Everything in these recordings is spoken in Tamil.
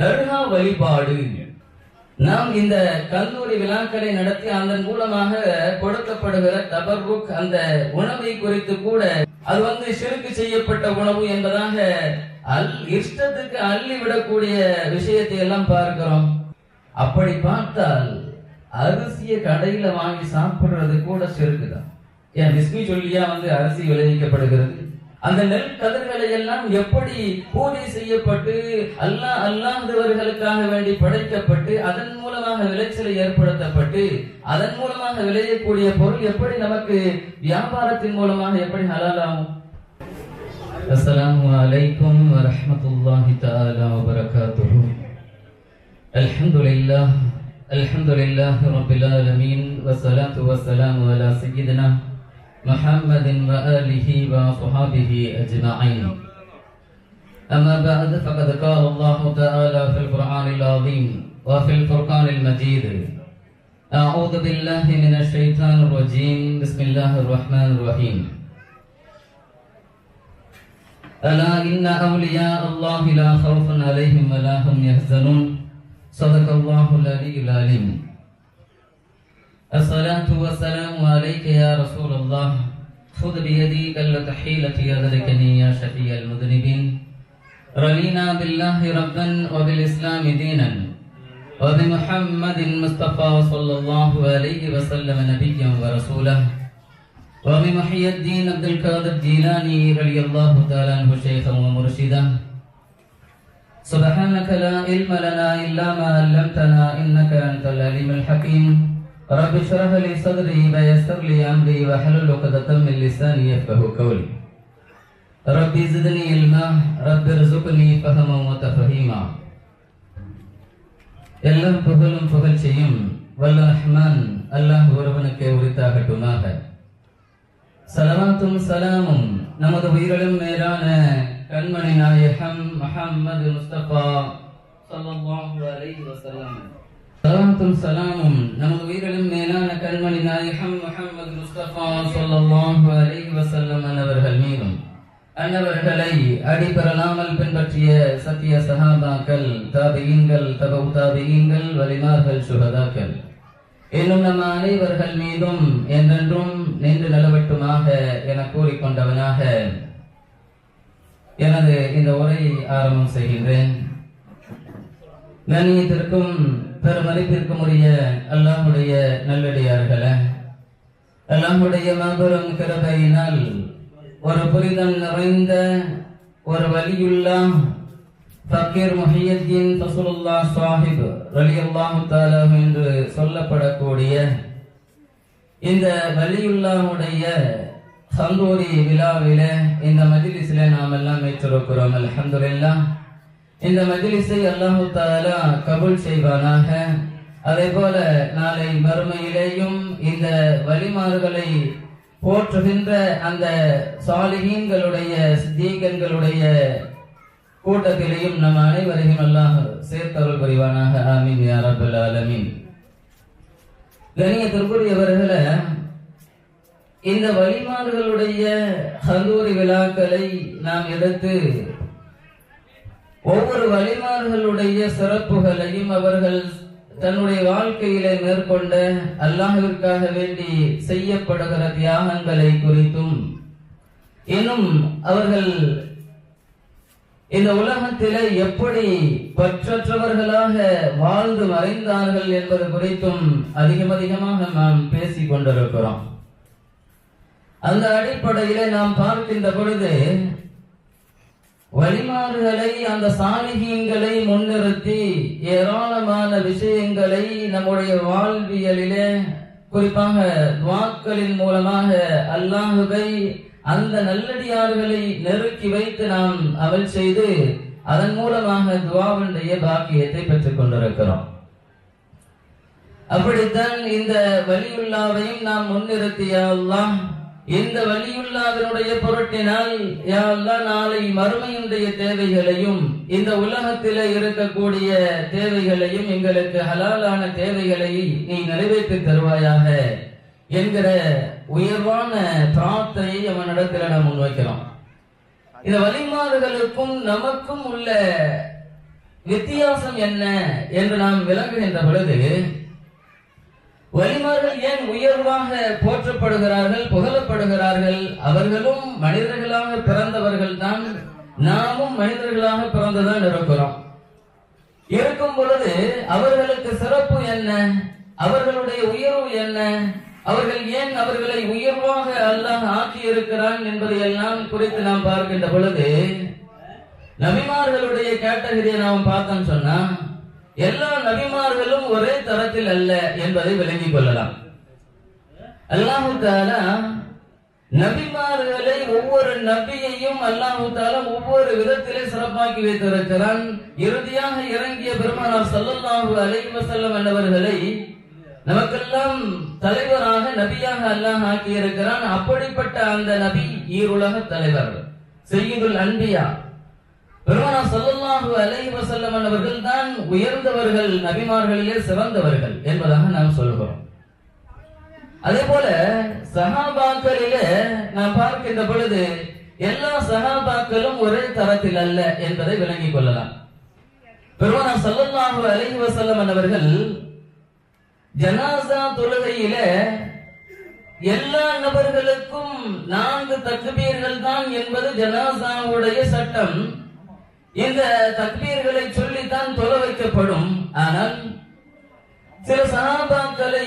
தர்கா வழிபாடு. நாம் இந்த கல்லூரி விழாக்களை நடத்தி அதன் மூலமாக கொடுக்கப்படுகிற தபர்புக் அந்த உணவை குறித்து கூட அது வந்து சிறுக்கு செய்யப்பட்ட உணவு என்பதாக அல் இஷ்டத்துக்கு அள்ளி விடக்கூடிய விஷயத்தை எல்லாம் பார்க்கிறோம். அப்படி பார்த்தால் அரிசிய கடையில வாங்கி சாப்பிடுறது கூட சிறுக்குதான் ஏன் விஸ்மி சொல்லியா வந்து அரிசி விளைவிக்கப்படுகிறது? அந்த நெல் கதிர்களை எல்லாம் எப்படி பூஜை செய்யப்பட்டு அல்லாஹ் அல்லாதவர்களுக்காக வேண்டி படைக்கப்பட்டு அதன் மூலமாக விளைச்சலை ஏற்படுத்தப்பட்டு அதன் மூலமாக விளையக்கூடிய பொருள் எப்படி நமக்கு வியாபாரத்தின் மூலமாக எப்படி ஹலாலாகும்? அஸ்ஸலாமு அலைக்கும் வரஹ்மத்துல்லாஹி தஆலா வபரகாத்துஹு. அல்ஹம்துலில்லாஹ் அல்ஹம்துலில்லாஹி ரப்பில் ஆலமீன். வஸ்ஸலாத்து வஸ்ஸலாமு அலா சய்யிதினா محمد وآله وصحابه أجمعين. أما بعد فقد قال الله تعالى في القرآن العظيم وفي الفرقان المجيد أعوذ بالله من الشيطان الرجيم. بسم الله الرحمن الرحيم. ألا إن أولياء الله لا خوف عليهم ولا هم يحزنون. صدق الله العلي العليم الصلاة والسلام عليك يا رسول الله. خذ بيدي كلة حيلة يدركني يا شفيع المذنبين. رضينا بالله ربا وبالإسلام دينا. وبمحمد مصطفى صلى الله عليه وسلم نبيا ورسولا. وبمحي الدين عبد القادر الجيلاني رضي الله تعالى عنه شيخا ومرشدا. سبحانك لا علم لنا إلا ما علمتنا إنك أنت العليم الحكيم. رب اشرح لي صدري ويسر لي امري واحلل عقدة من لساني يفقهوا قولي رب زدني علما رب ارزقني فهما وتفهيما எல்லாம் புகழும் புகழ்ச்சியும் வல்ல ரஹ்மான் அல்லாஹ் ஒருவனுக்கு உரித்தாகட்டுமாக சலவாத்தும் சலாமும் நமது உயிரிலும் மேலான கண்மணி நாயகம் முஹம்மது முஸ்தபா ஸல்லல்லாஹு அலைஹி வஸல்லம் சலாத்தும் சலாமும் நமது உயிரிலும் மேலான கண்மணி நாயகம் முகமது முஸ்தபா ஸல்லல்லாஹு அலைஹி வஸல்லம் அன்னவர்கள் மீதும். அன்னவர்களை அடிபெறலாமல் பின்பற்றிய சத்திய சஹாபாக்கள் தாபியங்கள் தபு தாபியங்கள் வலிமார்கள் சுகதாக்கள். இன்னும் நம் அனைவர்கள் மீதும் என்றென்றும் நின்று நிலவட்டுமாக என கூறிக்கொண்டவனாக எனது இந்த உரையை ஆரம்பம் செய்கின்றேன். நன்னியத்திற்கும் பெருமதிப்பிற்கும் உரிய அல்லாஹுடைய நல்லடியார்களே அல்லாஹுடைய மாபெரும் கிருபையினால் ஒரு புரிதம் நிறைந்த ஒரு வலியுள்ளா ஃபக்கீர் முஹியத்தின் ஃபசுலுல்லா சாஹிப் ரலியல்லாஹு தஆலா என்று சொல்லப்படக்கூடிய இந்த வலியுல்லாவுடைய சந்தூரி விழாவில இந்த மஜ்லிஸில நாம் எல்லாம் ஏற்றிருக்கிறோம். அல்ஹம்துலில்லாஹ். இந்த மஜ்லிஸை அல்லாஹு தாலா கபூல் செய்வானாக. அதே போல நாளை மறுமையிலேயும் இந்த வழிமாறுகளை போற்றுகின்ற அந்த சாலிகீன்களுடைய சித்தீகன்களுடைய கூட்டத்திலேயும் நம் அனைவரையும் அல்லாஹ் சேர்த்தருள் புரிவானாக. ஆமீன் யா ரப்பல் ஆலமீன். கணியத்திற்குரியவர்களை இந்த வழிமாறுகளுடைய கல்லூரி விழாக்களை நாம் எடுத்து ஒவ்வொரு வழிமார்களுடைய சிறப்புகளையும் அவர்கள் தன்னுடைய வாழ்க்கையிலே மேற்கொண்ட அல்லாஹிற்காக வேண்டி செய்யப்படுகிற தியாகங்களை குறித்தும் இன்னும் அவர்கள் இந்த உலகத்திலே எப்படி பற்றற்றவர்களாக வாழ்ந்து மறைந்தார்கள் என்பது குறித்தும் அதிகம் அதிகமாக நாம் பேசிக் கொண்டிருக்கிறோம். அந்த அடிப்படையிலே நாம் பார்க்கின்ற பொழுது வழிமாறுகளை அந்த சாலிகீன்களை முன்னிறுத்தி ஏராளமான விஷயங்களை நம்முடைய வாழ்வியலிலே குறிப்பாக துவாக்களின் மூலமாக அல்லாஹுவை அந்த நல்லடியார்களை நெருக்கி வைத்து நாம் அவள் செய்து அதன் மூலமாக துவாவுடைய பாக்கியத்தை பெற்றுக் கொண்டிருக்கிறோம். அப்படித்தான் இந்த வலியுல்லாவையும் நாம் முன்னிறுத்திய அல்லாஹ் இந்த வலியுல்லாவினுடைய பொருட்டினால் யா நாளை மறுமையுடைய தேவைகளையும் இந்த உலகத்திலே இருக்கக்கூடிய தேவைகளையும் எங்களுக்கு ஹலாலான தேவைகளை நீ நிறைவேற்றி தருவாயாக என்கிற உயர்வான பிரார்த்தனையை அவனிடத்தில் நாம் முன்வைக்கிறோம். இந்த வழிமாறுகளுக்கும் நமக்கும் உள்ள வித்தியாசம் என்ன என்று நாம் விளங்குகின்ற பொழுது வலிமார்கள் ஏன் உயர்வாக போற்றப்படுகிறார்கள் புகழப்படுகிறார்கள்? அவர்களும் மனிதர்களாக பிறந்தவர்கள் தான் நாமும் மனிதர்களாக பிறந்துதான் இருக்கிறோம். இருக்கும் பொழுது அவர்களுக்கு சிறப்பு என்ன? அவர்களுடைய உயர்வு என்ன? அவர்கள் ஏன் அவர்களை உயர்வாக அல்லாஹ் ஆக்கி இருக்கிறான் என்பதை எல்லாம் குறித்து நாம் பார்க்கின்ற பொழுது நபிமார்களுடைய கேட்டகரியை நாம் பார்த்தோம் சொன்னா எல்லா நபிமார்களும் ஒரே தரத்தில் அல்ல என்பதை விளங்கிக் கொள்ளலாம். அல்லாஹு தாலா நபிமார்களை ஒவ்வொரு நபியையும் அல்லாஹு தாலா ஒவ்வொரு விதத்திலே சிறப்பாக்கி வைத்திருக்கிறான். இறுதியாக இறங்கிய பெருமானார் சல்லல்லாஹு அலைஹி வஸல்லம் என்பவர்களை நமக்கெல்லாம் தலைவராக நபியாக அல்லாஹ் ஆக்கி இருக்கிறான் அப்படிப்பட்ட அந்த நபி ஈருலக தலைவர் செய்யுதுல் அன்பியா. பெருமானார் ஸல்லல்லாஹு அலைஹி வஸல்லம் அவர்கள் தான் உயர்ந்தவர்கள் நபிமார்களிலே சிறந்தவர்கள் என்பதாக நாம் சொல்கிறோம். அதே போல சஹாபாக்களிலே நாம் பார்க்கின்ற பொழுது எல்லா சஹாபாக்களும் ஒரே தரத்தில் அல்ல என்பதை விளங்கிக் கொள்ளலாம். பெருமானார் ஸல்லல்லாஹு அலைஹி வஸல்லம் அவர்கள் ஜனாசா தொழுகையில எல்லா நபர்களுக்கும் நான்கு தக்குபீர்கள் தான் என்பது ஜனாசாவுடைய சட்டம். இந்த தக்பீர்களை சொல்லித்தான் தொலை வைக்கப்படும். ஆனால் சில சனாபாக்களை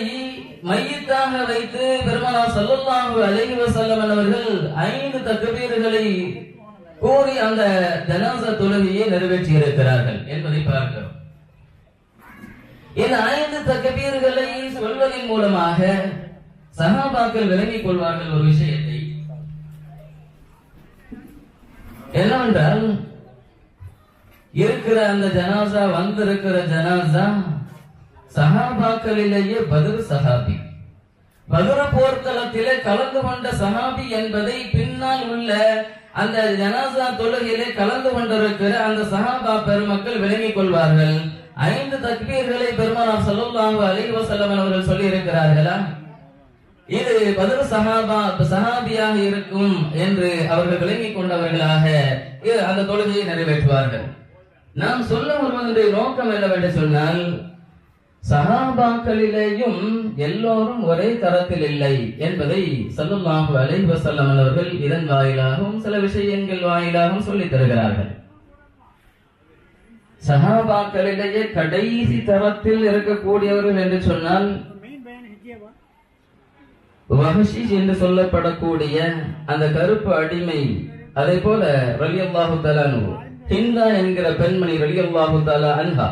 மையத்தாக வைத்து பெருமனா சல்லுல்லாஹு அலைஹி வசல்லம் அவர்கள் ஐந்து தக்பீர்களை கூறி அந்த ஜனாசா தொழுகையை நிறைவேற்றி இருக்கிறார்கள் என்பதை பார்க்கிறோம். இந்த ஐந்து தக்பீர்களை சொல்வதன் மூலமாக சகாபாக்கள் விளங்கிக் கொள்வார்கள் ஒரு விஷயத்தை. என்னவென்றால் இருக்கிற அந்த ஜனாசா வந்திருக்கிற ஜனாசா சஹாபாக்களிலேயே பதில் சஹாபி. பதுர போர்க்களத்திலே கலந்து கொண்ட சஹாபி என்பதை பின்னால் உள்ள அந்த ஜனாசா தொழுகையிலே கலந்து கொண்டிருக்கிற அந்த சஹாபா பெருமக்கள் விளங்கிக் கொள்வார்கள். ஐந்து தக்பீர்களை பெருமானார் சொல்லுவாங்க அலைஹி வஸல்லம் அவர்கள் சொல்லி இருக்கிறார்களா இது பதில் சஹாபா சஹாபியாக இருக்கும் என்று அவர்கள் விளங்கிக் கொண்டவர்களாக அந்த தொழுகையை நிறைவேற்றுவார்கள். நாம் சொல்ல வருவதனுடைய நோக்கம் என்னவென்று சொன்னால் சகாபாக்களிலேயும் எல்லோரும் ஒரே தரத்தில் இல்லை என்பதை சல்லுல்லாஹு அலைஹி வஸல்லம் அவர்கள் இதன் வாயிலாகவும் சில விஷயங்கள் வாயிலாகவும் சொல்லித் தருகிறார்கள். சகாபாக்களிலேயே கடைசி தரத்தில் இருக்கக்கூடியவர்கள் என்று சொன்னால் வஹஷிஷ் என்று சொல்லப்படக்கூடிய அந்த கருப்பு அடிமை அதே போல ரலியல்லாஹு தலானு ஹிந்தா என்கிற பெண்மணி ரலியல்லாஹு தாலா அன்ஹா.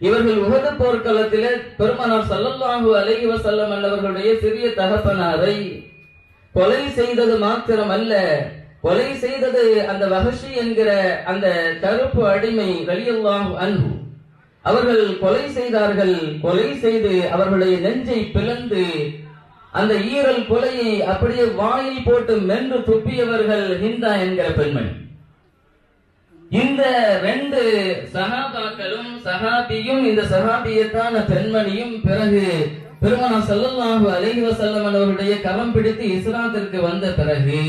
இவர்கள் உகத போர்க்களத்திலே பெருமனார் சல்லல்லாஹு அலைஹி வசல்லம் என்பவர்களுடைய சிறிய தகப்பனாரை கொலை செய்தது மாத்திரம் அல்ல கொலை செய்தது அந்த வஹஷி என்கிற அந்த கருப்பு அடிமை ரலியல்லாஹு அன்பு அவர்கள் கொலை செய்தார்கள் கொலை செய்து அவர்களுடைய நெஞ்சை பிளந்து அந்த ஈரல் கொலையை அப்படியே வாயில் போட்டு மென்று துப்பியவர்கள் ஹிந்தா என்கிற பெண்மணி. இந்த ரெண்டு சஹாபாக்களும் சஹாபியும் இந்த சஹாபியத்தான பெண்மணியும் பிறகு பெருமனா செல்லல்லாஹு அலைஹி வஸல்லம் அவருடைய கரம் பிடித்து இஸ்லாத்திற்கு வந்த பிறகு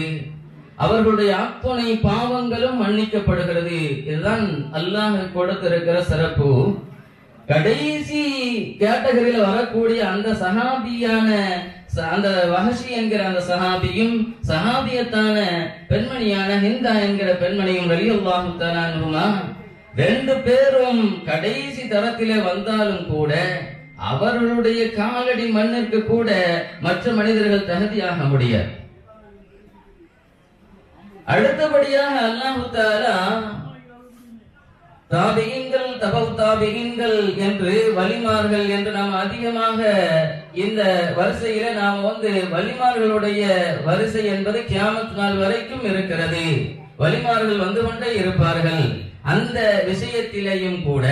அவர்களுடைய அத்துணை பாவங்களும் மன்னிக்கப்படுகிறது. இதுதான் அல்லாஹ் கொடுத்திருக்கிற சிறப்பு. கடைசி கேட்டகரியில் வரக்கூடிய அந்த சஹாபியான அந்த வஹஷி என்கிற அந்த சஹாபியும் சஹாபியத்தான பெண்மணியான ஹிந்தா என்கிற பெண்மணியும் ரலியல்லாஹு ரெண்டு பேரும் கடைசி தரத்திலே வந்தாலும் கூட அவர்களுடைய காலடி மண்ணிற்கு கூட மற்ற மனிதர்கள் தகுதியாக முடியாது. அடுத்தபடியாக அல்லாஹு தாலா தாபிகங்கள் தபவ் தாபிகங்கள் என்று வலிமார்கள் என்று நாம் அதிகமாக இந்த வரிசையில நாம் வந்து வலிமார்களுடைய வரிசை என்பது கியாமத் நாள் வரைக்கும் இருக்கிறது. வலிமார்கள் வந்து கொண்டே இருப்பார்கள். அந்த விஷயத்திலேயும் கூட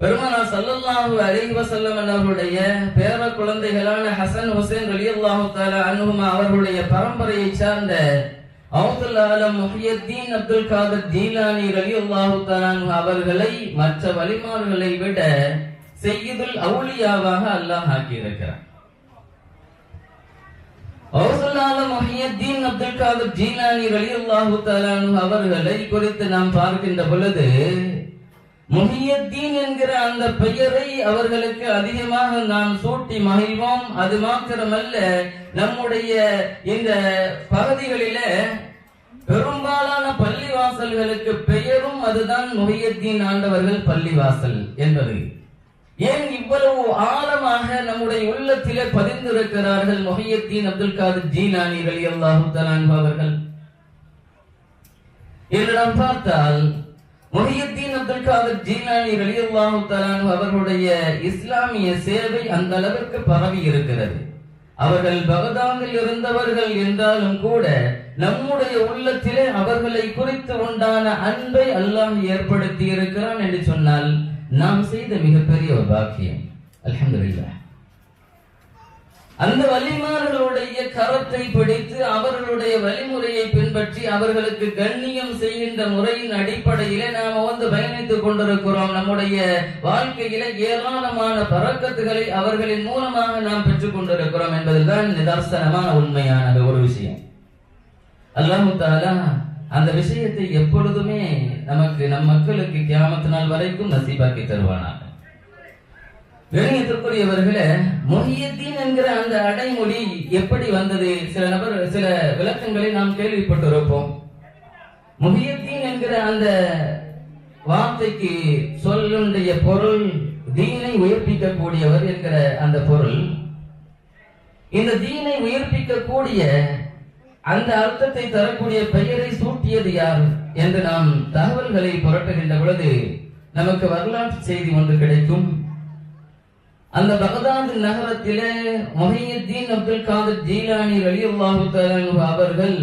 பெருமனா ஸல்லல்லாஹு அலிஹி வசல்லம் அவர்களுடைய பேர குழந்தைகளான ஹசன் ஹுசைன் ரலியல்லாஹு தாலா அன்ஹுமா அவர்களுடைய பரம்பரையை சார்ந்த ஆலம் முஹியத்தீன் அப்துல் ஜீலானி அவர்களை மற்ற வலிமார்களை விட செய்யுதுல் அவுலியாவாக அல்லாஹ் ஆக்கியிருக்கிறார். அப்துல் காதர் ஜீலானி ரலியல்லாஹு தஆலா அவர்களை குறித்து நாம் பார்க்கின்ற பொழுது முஹியத்தீன் என்கிற அந்த பெயரை அவர்களுக்கு அதிகமாக நாம் சூட்டி மகிழ்வோம். அது மாத்திரமல்ல நம்முடைய இந்த பகுதிகளில பெரும்பாலான பள்ளிவாசல்களுக்கு பெயரும் அதுதான் முஹியத்தீன் ஆண்டவர்கள் பள்ளிவாசல் என்பது. ஏன் இவ்வளவு ஆழமாக நம்முடைய உள்ளத்திலே பதிந்திருக்கிறார்கள் முஹியத்தீன் அப்துல் காதர் ஜீனானி ரலி அல்லாஹு அவர்கள்? என்று நாம் பார்த்தால் முஹியத்தீன் அப்துல் காதர் ஜீலானி ரலியல்லாஹு தஆலா அவர்களுடைய இஸ்லாமிய சேவை அந்த அளவிற்கு பரவி இருக்கிறது. அவர்கள் பகதானில் இருந்தவர்கள் என்றாலும் கூட நம்முடைய உள்ளத்திலே அவர்களை குறித்து உண்டான அன்பை அல்லாஹ் ஏற்படுத்தி இருக்கிறான் என்று சொன்னால் நாம் செய்த மிகப்பெரிய ஒரு பாக்கியம். அலமதுல்லா அந்த வலிமார்களுடைய கரத்தை பிடித்து அவர்களுடைய வழிமுறையை பின்பற்றி அவர்களுக்கு கண்ணியம் செய்கின்ற முறையின் அடிப்படையிலே நாம் வந்து பயணித்துக் கொண்டிருக்கிறோம். நம்முடைய வாழ்க்கையில ஏராளமான பறக்கத்துகளை அவர்களின் மூலமாக நாம் பெற்றுக் கொண்டிருக்கிறோம் என்பதுதான் நிதர்சனமான உண்மையான ஒரு விஷயம். அல்லாஹு தாலா அந்த விஷயத்தை எப்பொழுதுமே நமக்கு நம் மக்களுக்கு கிராமத்தினால் வரைக்கும் நசீபாக்கி தருவானாக. கணியத்திற்குரியவர்களே மொஹியத்தீன் என்கிற அந்த அடைமொழி எப்படி வந்தது? சில நபர் சில விளக்கங்களை நாம் கேள்விப்பட்டிருப்போம். முஹியத்தீன் என்கிற அந்த வார்த்தைக்கு சொல்லுடைய பொருள் தீனை உயர்ப்பிக்கக்கூடியவர் என்கிற அந்த பொருள். இந்த தீனை உயர்ப்பிக்கக்கூடிய அந்த அர்த்தத்தை தரக்கூடிய பெயரை சூட்டியது யார் என்று நாம் தகவல்களை புரட்டுகின்ற பொழுது நமக்கு வரலாற்று செய்தி ஒன்று கிடைக்கும். அந்த பகதாது நகரத்தில மொஹியுத்தீன் அப்துல் காதர் ஜீலானி ரலியல்லாஹு அவர்கள்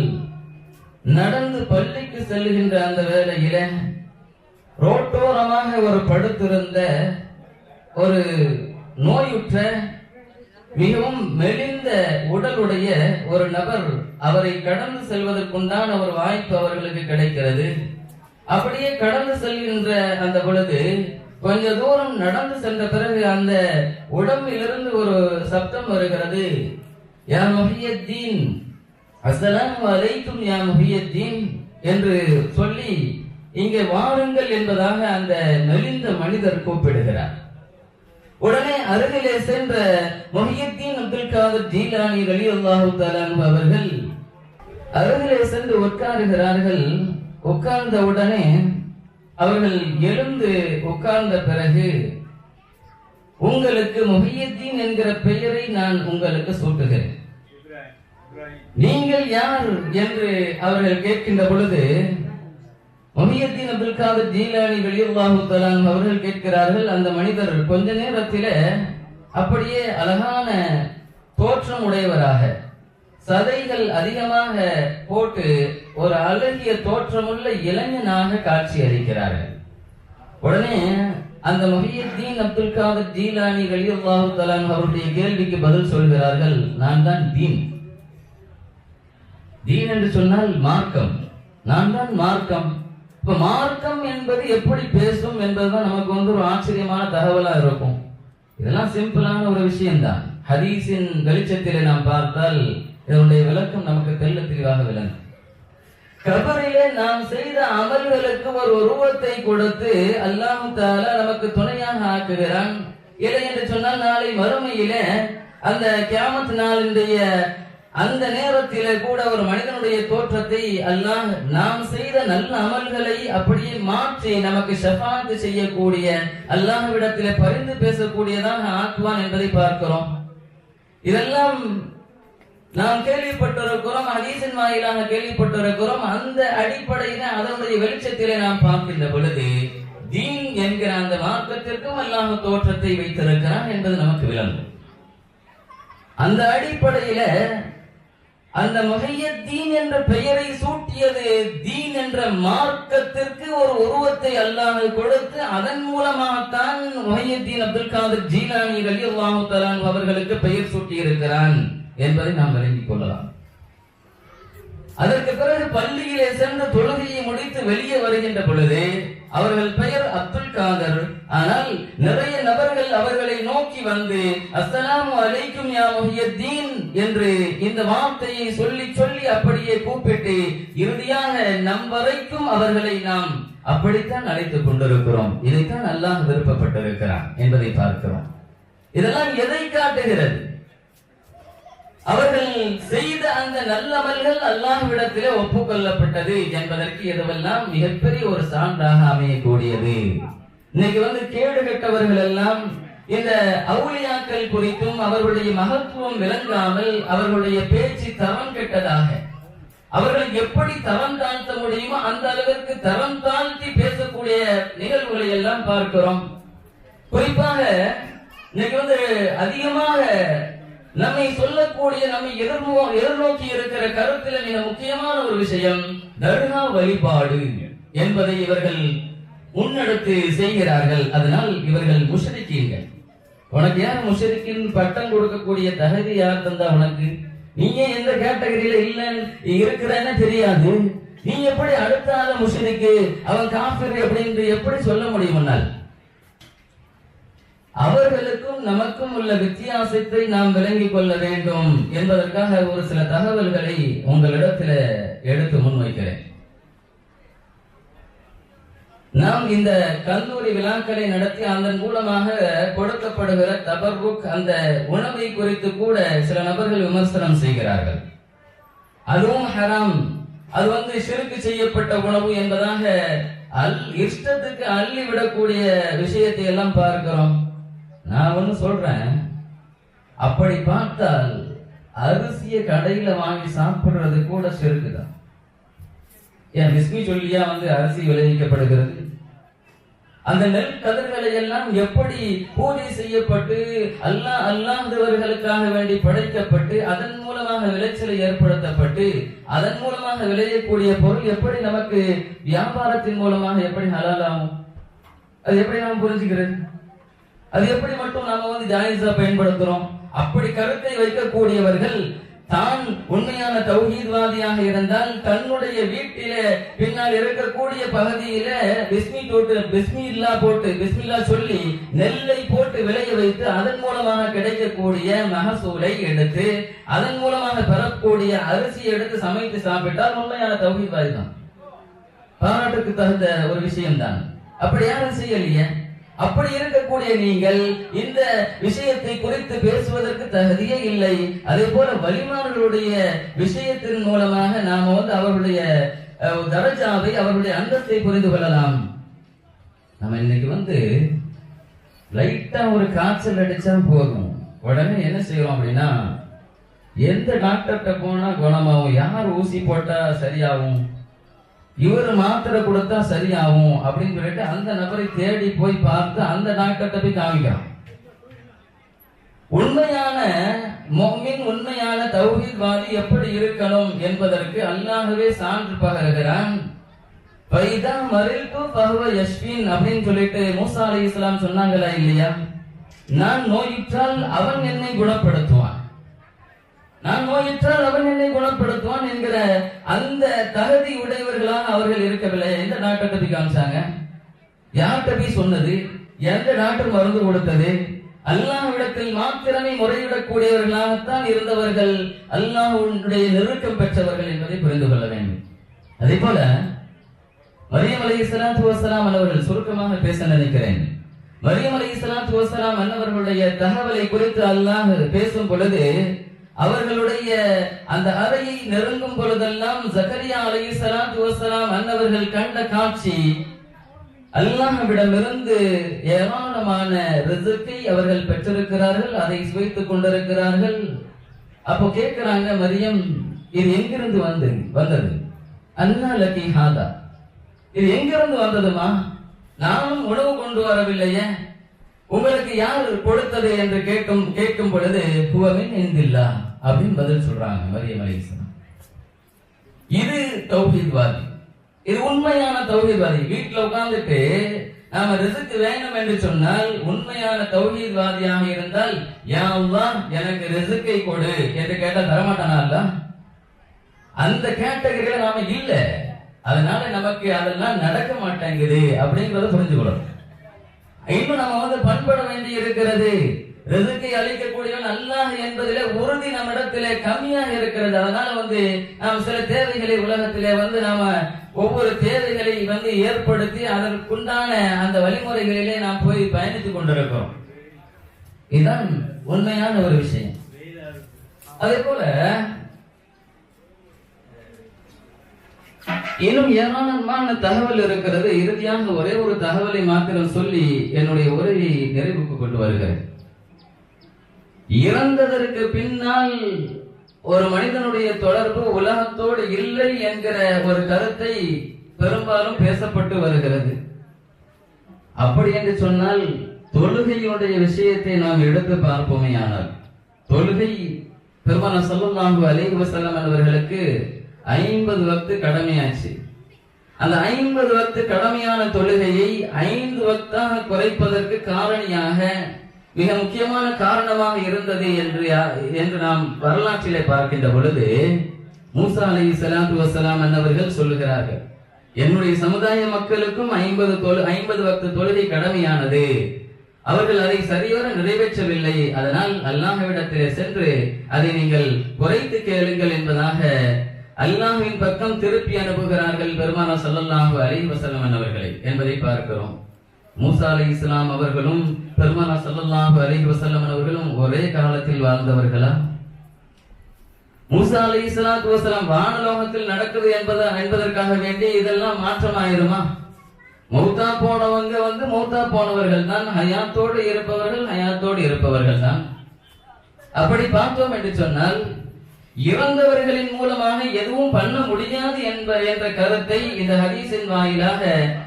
நடந்து பள்ளிக்கு செல்லுகின்ற அந்த வேளையில ரோட்டோரமாக ஒரு படுத்திருந்த ஒரு நோயுற்ற மிகவும் மெலிந்த உடலுடைய ஒரு நபர் அவரை கடந்து செல்வதற்குண்டான ஒரு வாய்ப்பு அவர்களுக்கு கிடைக்கிறது. அப்படியே கடந்து செல்கின்ற அந்த பொழுது கொஞ்ச தூரம் நடந்து சென்ற பிறகு அந்த உடம்பிலிருந்து ஒரு சப்தம் வருகிறது. யா முஹியத்தீன் அஸ்ஸலாமு அலைக்கும் யா முஹியத்தீன் என்று சொல்லி இங்கே வாருங்கள் என்பதாக அந்த நெளிந்த மனிதர் கூப்பிடுகிறார். உடனே அருகிலே சென்ற மொஹியத்தீன் அப்துல் காதர் ஜீலானி அலி அல்லாஹு அவர்கள் அருகிலே சென்று உட்காருகிறார்கள். உட்கார்ந்த உடனே அவர்கள் எழுந்து உட்கார்ந்த பிறகு உங்களுக்கு முஹியத்தீன் என்கிற பெயரை நான் உங்களுக்கு சூட்டுகிறேன். நீங்கள் யார் என்று அவர்கள் கேட்கின்ற பொழுது முஹியத்தீன் அப்துல் காதர் ஜீலானி வெளியுல்லாஹு தலான் அவர்கள் கேட்கிறார்கள். அந்த மனிதர் கொஞ்ச நேரத்தில் அப்படியே அழகான தோற்றம் உடையவராக சதைகள் அதிகமாக போட்டு ஒரு அழகிய தோற்றமுள்ள இளைஞனாக காட்சி அளிக்கிறார்கள். உடனே அந்த முஹியத்தீன் அப்துல் காதர் ஜீலானி கலியுல்லாஹு தலான் அவருடைய கேள்விக்கு பதில் சொல்கிறார்கள் நான் தான் தீன். தீன் என்று சொன்னால் மார்க்கம். நான் தான் மார்க்கம். இப்ப மார்க்கம் என்பது எப்படி பேசும் என்பதுதான் நமக்கு வந்து ஒரு ஆச்சரியமான தகவலா இருக்கும். இதெல்லாம் சிம்பிளான ஒரு விஷயம்தான். ஹதீஸின் வெளிச்சத்திலே நாம் பார்த்தால் இதனுடைய விளக்கம் நமக்கு தெல்ல தெளிவாக விளங்கும். கபரிலே நாம் செய்த அமல்களுக்கு ஒரு உருவத்தை கொடுத்து அல்லாஹு தாலா நமக்கு துணையாக ஆக்குகிறான். இல்லை என்று சொன்னால் நாளை மறுமையிலே அந்த கியாமத் நாளினுடைய அந்த நேரத்திலே கூட ஒரு மனிதனுடைய தோற்றத்தை அல்லாஹ் நாம் செய்த நல்ல அமல்களை அப்படியே மாற்றி நமக்கு ஷஃபாத்து செய்யக்கூடிய அல்லாஹ்விடத்திலே பரிந்து பேசக்கூடியதாக ஆக்குவான் என்பதை பார்க்கிறோம். இதெல்லாம் நாம் கேள்விப்பட்டிருக்கிறோம் ஹதீசின் வாயிலாக கேள்விப்பட்டிருக்கிறோம் அந்த அடிப்படையில அதனுடைய வெளிச்சத்திலே நாம் பார்க்கின்ற பொழுது தீன் என்கிற அந்த மார்க்கத்திற்கும் அல்லாம தோற்றத்தை வைத்திருக்கிறான் என்பது நமக்கு விளங்கும். அந்த அடிப்படையில அந்த முஹையத்தீன் என்ற பெயரை சூட்டியது தீன் என்ற மார்க்கத்திற்கு ஒரு உருவத்தை அல்லாஹ் கொடுத்து அதன் மூலமாகத்தான் முஹையத்தீன் அப்துல் காதர் ஜீலானி அலி அல்லாஹு அவர்களுக்கு பெயர் சூட்டியிருக்கிறான் என்பதை நாம் விளங்கிக் கொள்ளலாம். அதற்கு பிறகு பள்ளியிலே சென்று தொழுகையை முடித்து வெளியே வருகின்ற பொழுது அவர்கள் பெயர் அப்துல் காதர். ஆனால் நிறைய நபர்கள் அவர்களை நோக்கி வந்து அஸ்ஸலாமு அலைக்கும் யா முஹியத்தீன் என்று இந்த வார்த்தையை சொல்லி சொல்லி அப்படியே கூப்பிட்டு இறுதியாக நம் வரைக்கும் அவர்களை நாம் அப்படித்தான் அழைத்துக் கொண்டிருக்கிறோம். இதைத்தான் அல்லாஹ் விருப்பப்பட்டிருக்கிறான் என்பதை பார்க்கிறோம். இதெல்லாம் எதை காட்டுகிறது? அவர்கள் செய்த அந்த நல்லவர்கள் அல்லாஹ்விடத்திலே ஒப்புக்கொள்ளப்பட்டது என்பதற்கு இதுவெல்லாம் மிகப்பெரிய ஒரு சான்றாக அமையக்கூடியது. இன்னைக்கு வந்து கேடு கெட்டவர்கள் எல்லாம் இந்த அவுளியாக்கள் குறித்தும் அவர்களுடைய மகத்துவம் விளங்காமல் அவர்களுடைய பேச்சு தரம் கெட்டதாக அவர்கள் எப்படி தரம் தாழ்த்த முடியுமோ அந்த அளவிற்கு தரம் தாழ்த்தி பேசக்கூடிய நிகழ்வுகளை எல்லாம் பார்க்கிறோம். குறிப்பாக இன்னைக்கு வந்து அதிகமாக நம்மை சொல்லக்கூடிய நம்மை எதிர்நோ எதிர்நோக்கி இருக்கிற கருத்துல மிக முக்கியமான ஒரு விஷயம் தர்கா வழிபாடு என்பதை இவர்கள் முன்னெடுத்து செய்கிறார்கள். அதனால் இவர்கள் முஷரிக்கீர்கள் உனக்கு யார் முஷரிக்கின் பட்டம் கொடுக்கக்கூடிய தகுதி யார் தந்தா உனக்கு? நீங்க எந்த கேட்டகரியில இல்ல? இருக்கிறன்னு தெரியாது. நீ எப்படி அடுத்த ஆள முஷரிக்கு? அவன் காஃபிர் அப்படின்னு எப்படி சொல்ல முடியும்னால் அவர்களுக்கும் நமக்கும் உள்ள வித்தியாசத்தை நாம் விளங்கிக் கொள்ள வேண்டும் என்பதற்காக ஒரு சில தகவல்களை உங்களிடத்தில் எடுத்து முன்வைக்கிறேன். நாம் இந்த கல்லூரி விழாக்களை நடத்தி அதன் மூலமாக கொடுக்கப்படுகிற தபர்புக் அந்த உணவை குறித்து கூட சில நபர்கள் விமர்சனம் செய்கிறார்கள். அதுவும் ஹராம். அது வந்து சிறுக்கு செய்யப்பட்ட உணவு என்பதாக அல் இஷ்டத்துக்கு அள்ளி விடக்கூடிய விஷயத்தை எல்லாம் பார்க்கிறோம். நான் வந்து சொல்றேன். அப்படி பார்த்தால் அரிசிய கடையில வாங்கி சாப்பிடுறது கூட செருக்குதான். ஏன் விஸ்மி சொல்லியா வந்து அரிசி விளைவிக்கப்படுகிறது? அந்த நெல் கதிர்களை எல்லாம் எப்படி பூஜை செய்யப்பட்டு அல்லாஹ் அல்லாதவர்களுக்காக வேண்டி படைக்கப்பட்டு அதன் மூலமாக விளைச்சலை ஏற்படுத்தப்பட்டு அதன் மூலமாக விளையக்கூடிய பொருள் எப்படி நமக்கு வியாபாரத்தின் மூலமாக எப்படி ஹலாலாகும்? அது எப்படி நாம் புரிஞ்சுக்கிறது? அது எப்படி மட்டும் நாம வந்து ஜாயிஸா பயன்படுத்துறோம்? அப்படி கருத்தை வைக்கக்கூடியவர்கள் தான் உண்மையான தௌஹீத்வாதியாக இருந்தால் தன்னுடைய வீட்டிலே பின்னால் இருக்கக்கூடிய பகுதியில பிஸ்மி போட்டு பிஸ்மி இல்லா போட்டு பிஸ்மில்லா சொல்லி நெல்லை போட்டு விளைய வைத்து அதன் மூலமாக கிடைக்கக்கூடிய மகசூலை எடுத்து அதன் மூலமாக பெறக்கூடிய அரிசி எடுத்து சமைத்து சாப்பிட்டால் உண்மையான தௌஹீத்வாதி தான். பாராட்டுக்கு தகுந்த ஒரு விஷயம்தான். அப்படி யாரும் செய்யலையே? அப்படி இருக்கக்கூடிய நீங்கள் இந்த விஷயத்தை குறித்து பேசுவதற்கு தகுதியே இல்லை. அதே போல வலிமார்களுடைய விஷயத்தின் மூலமாக நாம வந்து அவர்களுடைய தரஜாவை அவர்களுடைய அந்தஸ்தை புரிந்து கொள்ளலாம். நம்ம இன்னைக்கு வந்து லைட்டா ஒரு காய்ச்சல் அடிச்சா போதும். உடனே என்ன செய்யறோம் அப்படின்னா எந்த டாக்டர்கிட்ட போனா குணமாகும்? யார் ஊசி போட்டா சரியாகும்? இவர் மாத்திரை கொடுத்தா சரியாகும் அப்படின்னு சொல்லிட்டு அந்த நபரை தேடி போய் பார்த்து அந்த டாக்டர்கிட்ட போய் காமிக்கிறான். உண்மையான மொமின் உண்மையான தௌஹீத்வாதி எப்படி இருக்கணும் என்பதற்கு அல்லாஹவே சான்று பகருகிறான். பைதா மறில்து பர்வ யஷ்வின் அப்படின்னு சொல்லிட்டு மூசா அலி இஸ்லாம் சொன்னாங்களா இல்லையா? நான் நோயுற்றால் அவன் என்னை குணப்படுத்துவான். நான் நோயுற்றால் அவன் என்னை குணப்படுத்துவான் என்கிற அந்த தகுதி உடையவர்களாக அவர்கள் இருக்கவில்லை. எந்த டாக்டர் போய் காமிச்சாங்க? யார்கிட்ட போய் சொன்னது? எந்த டாக்டர் மருந்து கொடுத்தது? அல்லாஹ்விடத்தில் மாத்திரமே முறையிடக்கூடியவர்களாகத்தான் இருந்தவர்கள் அல்லாஹ்வுடைய நெருக்கம் பெற்றவர்கள் என்பதை புரிந்து கொள்ள வேண்டும். அதே போல மரியம் அலி சலாத்து வசலாம் அவர்கள் சுருக்கமாக பேச நினைக்கிறேன். மரியம் அலி சலாத்து வசலாம் அன்னவர்களுடைய தகவலை குறித்து அல்லாஹ் பேசும் பொழுது அவர்களுடைய அந்த அறையை நெருங்கும் பொழுதெல்லாம் ஜக்கரியா அலை சலாத்து வசலாம் அன்னவர்கள் கண்ட காட்சி அல்லாஹ்விடமிருந்து ஏராளமான ரிசுக்கை அவர்கள் பெற்றிருக்கிறார்கள் அதை சுவைத்துக் கொண்டிருக்கிறார்கள். அப்போ கேட்கிறாங்க மரியம் இது எங்கிருந்து வந்து வந்தது? அண்ணா லக்கி ஹாதா. இது எங்கிருந்து வந்ததுமா? நானும் உணவு கொண்டு வரவில்லையே. உங்களுக்கு யார் கொடுத்தது? என்று கேட்கும் கேட்கும் பொழுது ஹுவமின் எந்தில்லா அப்படின்னு பதில் சொல்றாங்க மரியம் அலிஸ்லாம் இது தௌஹீத்வாதி. இது உண்மையான தௌஹீத்வாதி. வீட்டுல உட்கார்ந்துட்டு நாம ரிசுக்கு வேணும் என்று சொன்னால் உண்மையான தௌஹீத்வாதியாக இருந்தால் யா எனக்கு ரிசுக்கை கொடு என்று கேட்டால் தரமாட்டானா அந்த கேட்டகரியில நாம இல்ல. அதனால நமக்கு அதெல்லாம் நடக்க மாட்டேங்குது அப்படிங்கறத புரிஞ்சுக்கணும். இன்னும் நம்ம வந்து பண்பட வேண்டி இருக்கிறது. ரிசுக்கை அளிக்கக்கூடியவன் அல்லாஹ் என்பதிலே உறுதி நம்மிடத்திலே கம்மியாக இருக்கிறது. அதனால வந்து நாம் சில தேவைகளை உலகத்திலே வந்து நாம ஒவ்வொரு தேவைகளை வந்து ஏற்படுத்தி அதற்குண்டான அந்த வழிமுறைகளிலே நாம் போய் பயணித்துக் கொண்டிருக்கிறோம். இதுதான் உண்மையான ஒரு விஷயம். அதே போல இன்னும் ஏராளமான தகவல் இருக்கிறது. இறுதியாக ஒரே ஒரு தகவலை மாத்திரம் சொல்லி என்னுடைய உரையை நிறைவுக்கு கொண்டு வருகிறேன். இறந்ததற்கு பின்னால் ஒரு மனிதனுடைய தொடர்பு உலகத்தோடு இல்லை என்கிற ஒரு கருத்தை பெரும்பாலும் பேசப்பட்டு வருகிறது. அப்படி என்று சொன்னால் தொழுகையுடைய விஷயத்தை நாம் எடுத்து பார்ப்போமே ஆனால் தொழுகை பெருமான சொல்லலாங்கு அலைஹி வஸல்லம் அவர்களுக்கு ஐம்பது வக்து கடமையாச்சு. அந்த ஐம்பது வக்து கடமையான தொழுகையை ஐந்து வக்தாக குறைப்பதற்கு காரணியாக மிக முக்கியமான காரணமாக இருந்தது என்று யா- என்று நாம் வரலாற்றிலே பார்க்கின்ற பொழுது மூசா அலை சலாத்து வசலாம் என்னவர்கள் சொல்லுகிறார்கள் என்னுடைய சமுதாய மக்களுக்கும் ஐம்பது தொழு ஐம்பது வக்து தொழுகை கடமையானது. அவர்கள் அதை சரிவர நிறைவேற்றவில்லை. அதனால் அல்லாஹ்விடத்திலே சென்று அதை நீங்கள் குறைத்து கேளுங்கள் என்பதாக அல்லாஹின் பக்கம் திருப்பி அனுப்புகிறார்கள் பெருமானா ஸல்லல்லாஹு அலி வசலம் அவர்களை என்பதை பார்க்கிறோம். மூசா அலி இஸ்லாம் அவர்களும் பெருமானா ஸல்லல்லாஹு அலைஹி வஸல்லம் அவர்களும் ஒரே காலத்தில் வாழ்ந்தவர்களா? மூசா அலி இஸ்லாத்து வசலாம் வானலோகத்தில் நடக்குது என்பத என்பதற்காக வேண்டி இதெல்லாம் மாற்றமாயிருமா? மௌத்தா போனவங்க வந்து மௌத்தா போனவர்கள் தான். ஹயாத்தோடு இருப்பவர்கள் ஹயாத்தோடு இருப்பவர்கள் தான். அப்படி பார்த்தோம் என்று சொன்னால் இறந்தவர்களின் மூலமாக எதுவும் பண்ண முடியாது என்ப என்ற கருத்தை இந்த ஹதீஸின் வாயிலாக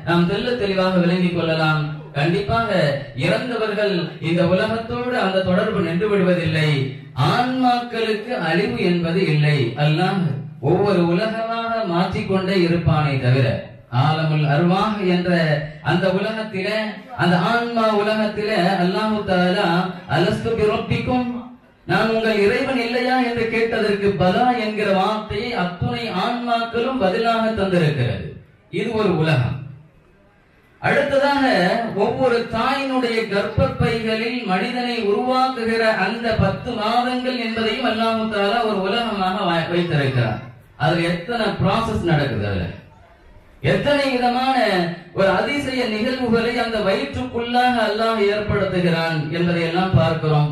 நாம் தெல்ல தெளிவாக விளங்கிக் கொள்ளலாம். கண்டிப்பாக இறந்தவர்கள் இந்த உலகத்தோடு அந்த தொடர்பு நின்று விடுவதில்லை. ஆன்மாக்களுக்கு அழிவு என்பது இல்லை. அல்லாஹ் ஒவ்வொரு உலகமாக மாற்றிக்கொண்டே இருப்பானே தவிர ஆலமுல் அருவாக என்ற அந்த உலகத்திலே அந்த ஆன்மா உலகத்திலே அல்லாஹு தாலா அலஸ்து பிறப்பிக்கும் நான் உங்கள் இறைவன் இல்லையா? என்று கேட்டதற்கு பலா என்கிற வார்த்தையை அத்துணை ஆன்மாக்களும் பதிலாக தந்திருக்கிறது. இது ஒரு உலகம். அடுத்ததாக ஒவ்வொரு தாயினுடைய கர்ப்பப்பைகளில் மனிதனை உருவாக்குகிற அந்த பத்து மாதங்கள் என்பதையும் அல்லாமுத்தால ஒரு உலகமாக வைத்திருக்கிறார். அதுல எத்தனை ப்ராசஸ் நடக்குது அதுல? எத்தனை விதமான ஒரு அதிசய நிகழ்வுகளை அந்த வயிற்றுக்குள்ளாக அல்லாஹ் ஏற்படுத்துகிறான் என்பதை எல்லாம் பார்க்கிறோம்.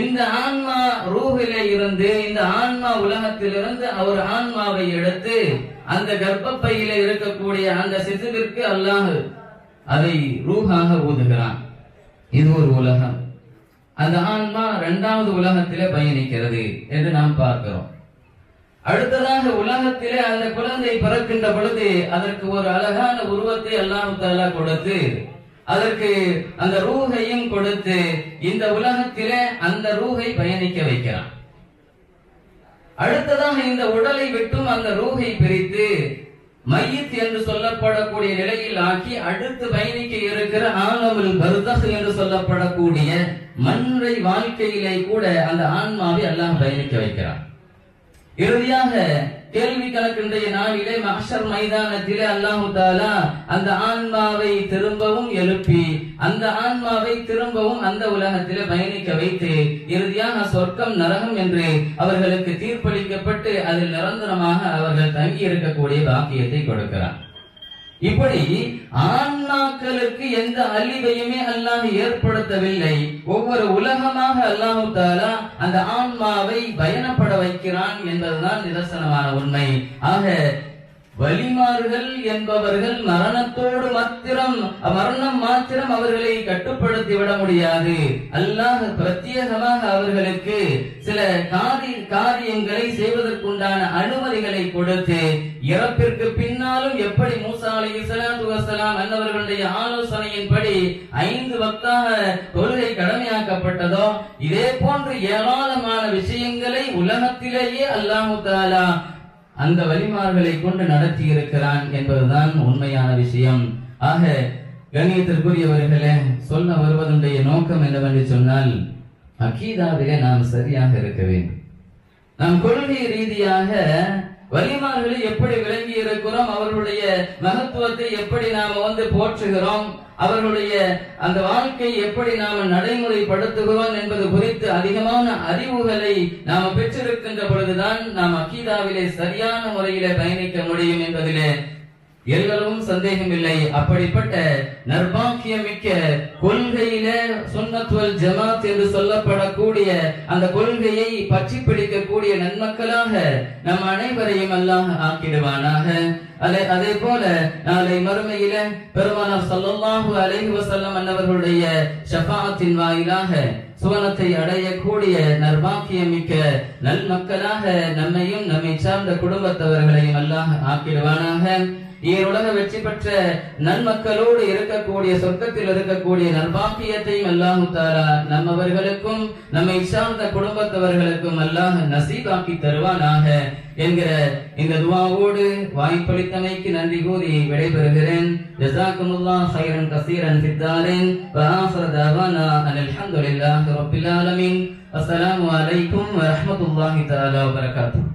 இந்த ஆன்மா ரூஹிலே இருந்து இந்த ஆன்மா உலகத்திலிருந்து அவர் ஆன்மாவை எடுத்து அந்த கர்ப்பப்பையில இருக்கக்கூடிய அந்த சிசுவிற்கு அல்லாஹ் அதை ரூஹாக ஊதுகிறான் இது ஒரு உலகம். அந்த ஆன்மா இரண்டாவது உலகத்திலே பயணிக்கிறது என்று நாம் பார்க்கிறோம். அடுத்ததாக உலகத்திலே அந்த குழந்தை பிறக்கின்ற பொழுது அதற்கு ஒரு அழகான உருவத்தை எல்லாம் தாலா கொடுத்து அதற்கு அந்த ரூகையும் கொடுத்து இந்த உலகத்திலே அந்த ரூகை பயணிக்க வைக்கிறான். அடுத்ததாக இந்த உடலை விட்டும் அந்த ரூகை பிரித்து மையத் என்று சொல்லப்படக்கூடிய நிலையில் ஆக்கி அடுத்து பயணிக்க இருக்கிற ஆலமுல் பர்தஹ் என்று சொல்லப்படக்கூடிய மன்றை வாழ்க்கையிலே கூட அந்த ஆன்மாவை அல்லாஹ் பயணிக்க வைக்கிறான். இறுதியாக கேள்வி கணக்கின்றைய நாளிலே மகஷர் மைதானத்திலே அல்லாஹு தாலா அந்த ஆன்மாவை திரும்பவும் எழுப்பி அந்த ஆன்மாவை திரும்பவும் அந்த உலகத்திலே பயணிக்க வைத்து இறுதியாக சொர்க்கம் நரகம் என்று அவர்களுக்கு தீர்ப்பளிக்கப்பட்டு அதில் நிரந்தரமாக அவர்கள் தங்கி இருக்கக்கூடிய பாக்கியத்தை கொடுக்கிறார். இப்படி ஆன்மாக்களுக்கு எந்த அழிவையுமே அல்லாஹ் ஏற்படுத்தவில்லை. ஒவ்வொரு உலகமாக அல்லாஹு தாலா அந்த ஆன்மாவை பயணப்பட வைக்கிறான் என்பதுதான் நிதர்சனமான உண்மை. ஆக வலிமார்கள் என்பவர்கள் மரணத்தோடு மாத்திரம் மரணம் மாத்திரம் அவர்களை கட்டுப்படுத்தி விட முடியாது. அல்லாஹ் பிரத்யேகமாக அவர்களுக்கு சில காரி காரியங்களை செய்வதற்குண்டான அனுமதிகளை கொடுத்து இறப்பிற்கு பின்னாலும் எப்படி மூசா அலி இஸ்லாத்து வசலாம் என்னவர்களுடைய ஆலோசனையின்படி ஐந்து வக்தாக தொழுகை கடமையாக்கப்பட்டதோ இதே போன்று ஏராளமான விஷயங்களை உலகத்திலேயே அல்லாஹு தாலா அந்த வழிமார்களை கொண்டு நடத்தி இருக்கிறான் என்பதுதான் உண்மையான விஷயம். ஆக கண்ணியத்திற்குரியவர்களே சொல்ல வருவதனுடைய நோக்கம் என்னவென்று சொன்னால் அகீதாவிலே நாம் சரியாக இருக்க வேண்டும். நாம் கொள்கை ரீதியாக வலிமார்களை எப்படி விளங்கி இருக்கிறோம் அவர்களுடைய மகத்துவத்தை எப்படி நாம வந்து போற்றுகிறோம்? அவர்களுடைய அந்த வாழ்க்கையை எப்படி நாம நடைமுறைப்படுத்துகிறோம் என்பது குறித்து அதிகமான அறிவுகளை நாம பெற்றிருக்கின்ற பொழுதுதான் நாம் அகீதாவிலே சரியான முறையிலே பயணிக்க முடியும் என்பதிலே எல்லளவும் சந்தேகம் இல்லை அப்படிப்பட்ட நர்பாக்கியமிக்க கொள்கையில சுன்னத்துவல் ஜமாத் என்று சொல்லப்படக்கூடிய அந்த கொள்கையை பற்றி பிடிக்கக்கூடிய நன்மக்களாக நம் அனைவரையும் அல்லாஹ் ஆக்கிடுவானாக. அதே அதே போல நாளை மறுமையில பெருமானார் ஸல்லல்லாஹு அலைஹி வசல்லம் அன்னவர்களுடைய ஷஃபாஅத்தின் வாயிலாக சுவனத்தை அடையக்கூடிய நர்பாக்கியமிக்க நல் மக்களாக நம்மையும் நம்மை சார்ந்த குடும்பத்தவர்களையும் அல்லாஹ் ஆக்கிடுவானாக. உலக வெற்றி பெற்ற நன்மக்களோடு இருக்கக்கூடிய சொர்க்கத்தில் இருக்கக்கூடிய நல்பாக்கியத்தையும் அல்லாஹு தாரா நம்மவர்களுக்கும் நம்மை சார்ந்த குடும்பத்தவர்களுக்கும் அல்லாஹ் நசீபாக்கி தருவானாக என்கிற இந்த துவாவோடு வாய்ப்பளித்தமைக்கு நன்றி கூறி விடைபெறுகிறேன். ஜசாக்குமுல்லா ஹைரன் கசீரன் சித்தாரின் வஆஃபிரு தஅவானா அனில் ரப்பில் ஆலமீன். அஸ்ஸலாமு அலைக்கும் வரஹ்மத்துல்லாஹி தஆலா வபரகாத்துஹு